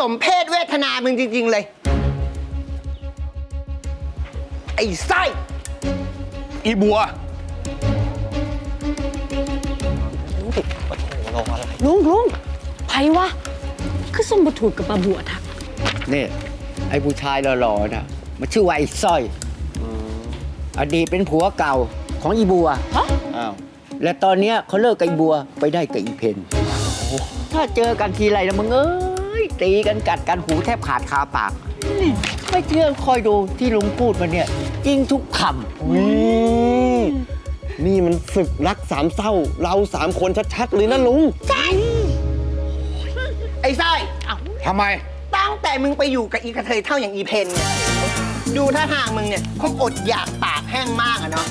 สมเพศเวทนามึงจริง ๆ เลย ไอ้ไส้ อีบัว ลุงลุงไผวะ คือสมบูถูกกับปลาบัวทักนี่ไอ้ผู้ชายหล่อๆน่ะมันชื่อว่าไอ้สร้อยอดีตเป็นผัวเก่าของอีบัวฮะอ้าวและตอนเนี้ยเขาเลิกกับอีบัวไปได้กับอีเพนถ้าเจอกันทีไรนะมึงเอ้ย ตีกันกัดกันหูแทบขาดคาปาก นี่ไม่เชื่อคอยดูที่ลุงพูดมาเนี่ย จริงทุกคำนี่นี่มันศึกรักสามเศร้า เราสามคนชัดๆเลยนะลุงไอ้ไส้ทำไม ตั้งแต่มึงไปอยู่กับอีกระเทยเท่าอย่างอีเพนเนี่ยดูท่าทางมึงเนี่ยคงอดอยากปากแห้งมากอะเนาะ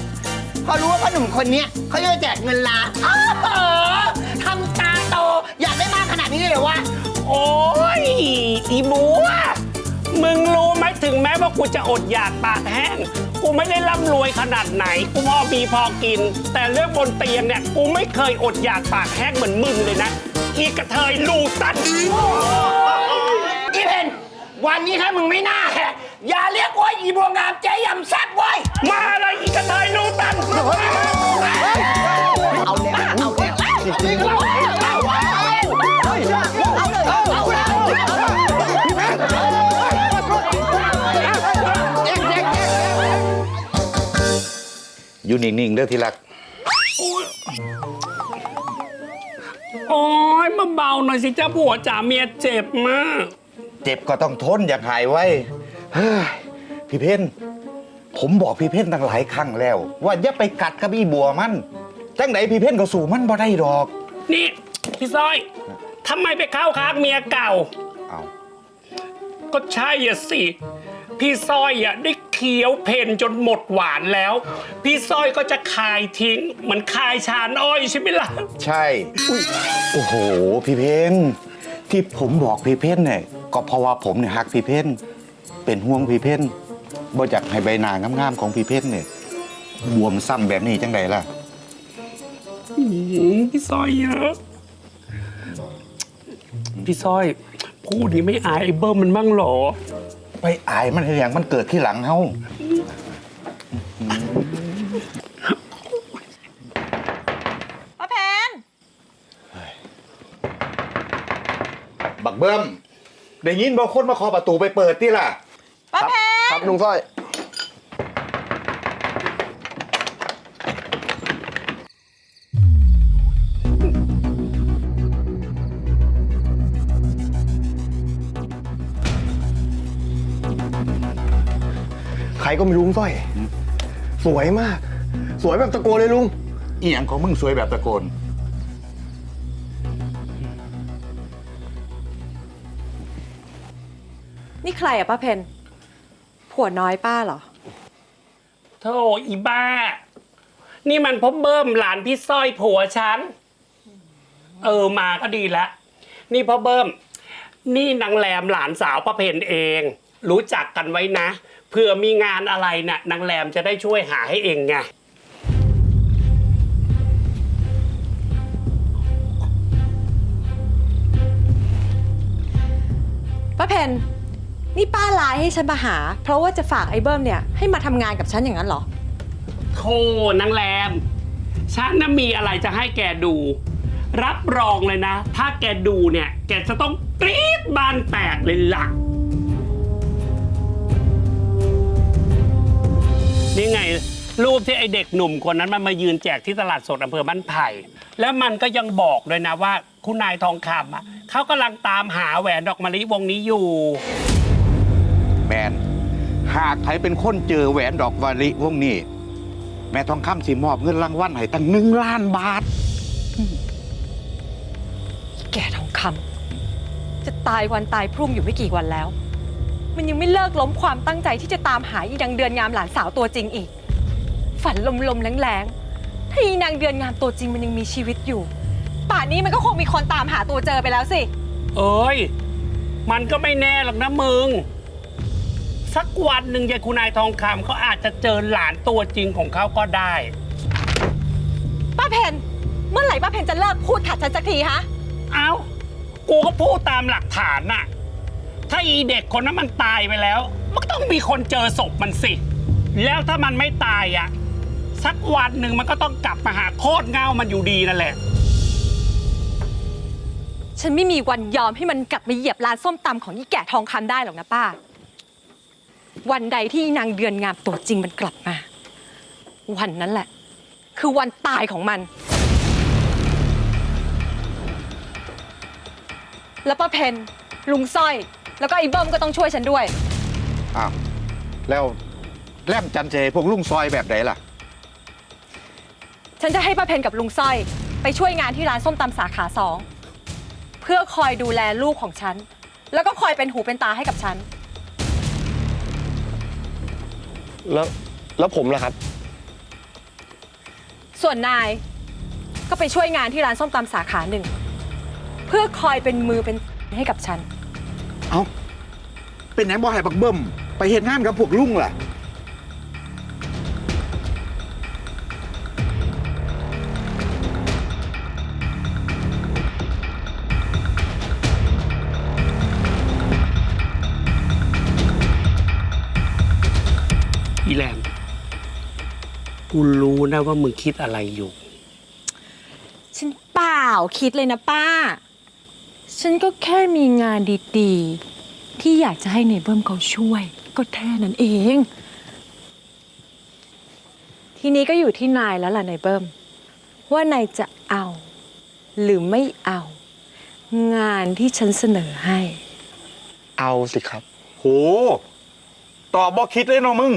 พอรู้ว่าพ่อหนุ่มคนเนี้ยเขาจะแจกเงินล้านอ้าวเหรอทำตาโตอยากได้มากขนาดนี้เลยเหรอวะ โอ้ยอีบัว มึงรู้ไหมถึงแม้ว่ากูจะอดอยากปากแห้ง กูไม่ได้ร่ำรวยขนาดไหน กูพอมีพอกิน แต่เรื่องบนเตียงเนี่ย กูไม่เคยอดอยากปากแห้งเหมือนมึงเลยนะ อีกระเทยลูตันอีเพนวันนี้ถ้ามึงไม่น่าแหกอย่าเรียกว่าอีบัวงามเจ๊ยำแซ่บไว้ยมาเลยอีกระเทยลูตัน อยู่นิ่งๆเด้อที่รัก โอ้ยมาเบาหน่อยสิจ้าผัวจ๋าเมียเจ็บมากเจ็บก็ต้องทนอยากหายไว้เฮ้ยพี่เพ่นผมบอกพี่เพ่นตั้งหลายครั้งแล้ว ว่าอย่าไปกัดกับอีบัวมันจังไหนพี่เพ่นก็สู่มันบ่ได้ดอก นี่ พี่สร้อยทำไมไปเข้าค้างเมียเก่า เอาก็ใช่อะสิ พี่สร้อยอะได้เคี้ยวเพนจนหมดหวานแล้ว พี่สร้อยก็จะคายทิ้ง เหมือนคายชานอ้อยใช่ไหมล่ะ ใช่อุ๊ยโอ้โห พี่เพ่นที่ผมบอกพี่เพ่นเนี่ยก็เพราะว่าผมเนี่ยฮักพี่เพ่นเป็นห่วงพี่เพ่นบ่อยากให้ใบหน้างามๆของพี่เพ่นเนี่ยบวมซ้ำแบบนี้จังไดล่ะ อืมพี่สร้อยเยอะพี่สร้อย พูดนี้ไม่อายไอ้เบิ้มมันบ้างเหรอ ไปอายมันให้อย่างมันเกิดที่หลังเฮาป้าแพนบักเบิ้มได้ยินบอกคนมาเคอประตูไปเปิดที่ล่ะป้าแพนครับลุงสร้อย รก็ไม่รู้ลุงสร้อย สวยมาก สวยแบบตะโกนเลยลุง อีหยังของมึงสวยแบบตะโกน นี่ใครอะป้าเพนผัวน้อยป้าเหรอ โธ่อีบ้า นี่มันพบเบิ้มหลานพี่สร้อยผัวฉัน เออมาก็ดีแล้วนี่พ่อเบิ้มนี่นางแรมหลานสาวป้าเพนเอง รู้จักกันไว้นะ เผื่อมีงานอะไรนะ่ะนางแรมจะได้ช่วยหาให้เองไง ป้าเพนนี่ป้าไลน์ให้ฉันมาหา เพราะว่าจะฝากไอ้เบิ้มเนี่ยให้มาทำงานกับฉันอย่างนั้นเหรอโธ่นางแรม ฉันน่ะมีอะไรจะให้แกดู รับรองเลยนะ ถ้าแกดูเนี่ย แกจะต้องกรี๊ดบานแตกเลยล่ะ นี่ไง รูปที่ไอเด็กหนุ่มคนนั้นมันมายืนแจกที่ตลาดสดอำเภอบ้านไผ่ แล้วมันก็ยังบอกด้วยนะว่า คุณนายทองคำอะเขากำลังตามหาแหวนดอกมะลิวงนี้อยู่ แมนหากใครเป็นคนเจอแหวนดอกวาลิวงนี้ แม่ทองคำสิมอบเงินรางวัลให้ตั้งหนึ่งล้านบาท แกทองคำจะตายวันตายพรุ่งอยู่ไม่กี่วันแล้ว มันยังไม่เลิกล้มความตั้งใจที่จะตามหาอีนางเดือนงามหลานสาวตัวจริงอีก ฝันลมๆแรงๆถ้าอีนางเดือนงามตัวจริงมันยังมีชีวิตอยู่ ป่านนี้มันก็คงมีคนตามหาตัวเจอไปแล้วสิ เอ้ย มันก็ไม่แน่หรอกนะมึง สักวันหนึ่งยายคุณนายทองคำเขาอาจจะเจอหลานตัวจริงของเขาก็ได้ ป้าเพนเมื่อไหร่ป้าเพนจะเลิกพูดขัดฉันสักทีฮะ เอ้า กูก็พูดตามหลักฐานน่ะ ถ้าอีเด็กคนนั้นมันตายไปแล้ว มันก็ต้องมีคนเจอศพมันสิ แล้วถ้ามันไม่ตายอะ สักวันหนึ่งมันก็ต้องกลับมาหาโคตรเงามันอยู่ดีนั่นแหละ ฉันไม่มีวันยอมให้มันกลับมาเหยียบร้านส้มตำของยี่แก่ทองคำได้หรอกนะป้า วันใดที่นางเดือนงามตัวจริงมันกลับมา วันนั้นแหละ คือวันตายของมัน แล้วป้าเพนลุงสร้อย แล้วก็ไอ้เบิ้มก็ต้องช่วยฉันด้วย อ้าวแล้วแลมจันเจพวกลุงซอยแบบไหนล่ะ ฉันจะให้ป้าเพนกับลุงสร้อย ไปช่วยงานที่ร้านส้มตำสาขาสองเพื่อคอยดูแลลูกของฉัน แล้วก็คอยเป็นหูเป็นตาให้กับฉัน แล้วแล้วผมล่ะครับ ส่วนนายก็ไปช่วยงานที่ร้านส้มตำสาขาหนึ่ง เพื่อคอยเป็นมือเป็นให้กับฉัน เอ้า เป็นไหนบ่ให้บักเบิ่มไปเห็นงานกับพวกลุงล่ะ อีแลมกูรู้นะว่ามึงคิดอะไรอยู่ ฉันเปล่าคิดเลยนะป้า ฉันก็แค่มีงานดีๆ ที่อยากจะให้เนเบิร์มเขาช่วย ก็แค่นั้นเอง ทีนี้ก็อยู่ที่นายแล้วล่ะนายเบิ้ม ว่านายจะเอา หรือไม่เอา งานที่ฉันเสนอให้ เอาสิครับ โหตอบบ่คิดเลยเนาะมึง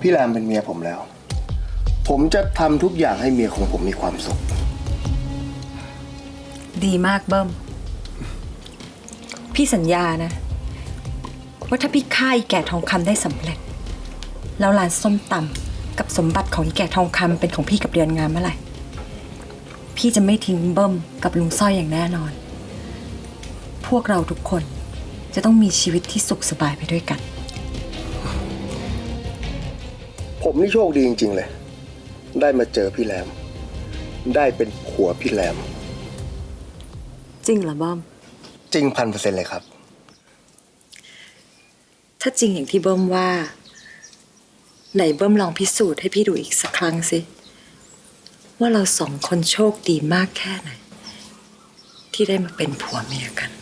พี่แรมเป็นเมียผมแล้ว ผมจะทำทุกอย่างให้เมียของผมมีความสุข ดีมากเบิ้ม พี่สัญญานะ ว่าถ้าพี่ฆ่าอีแก่ทองคำได้สำเร็จ แล้วร้านส้มตำกับสมบัติของอีแก่ทองคำเป็นของพี่กับเดือนงามเมื่อไหร่ พี่จะไม่ทิ้งเบิ้มกับลุงสร้อยอย่างแน่นอน พวกเราทุกคนจะต้องมีชีวิตที่สุขสบายไปด้วยกัน ผมนี่โชคดีจริง ๆ เลย ได้มาเจอพี่แรม ได้เป็นผัวพี่แรม จริงเหรอเบิ้มจริงพันเปอร์เซ็นต์เลยครับ ถ้าจริงอย่างที่เบิ้มว่า ไหนเบิ้มลองพิสูจน์ให้พี่ดูอีกสักครั้งสิ ว่าเราสองคนโชคดีมากแค่ไหน ที่ได้มาเป็นผัวเมียกัน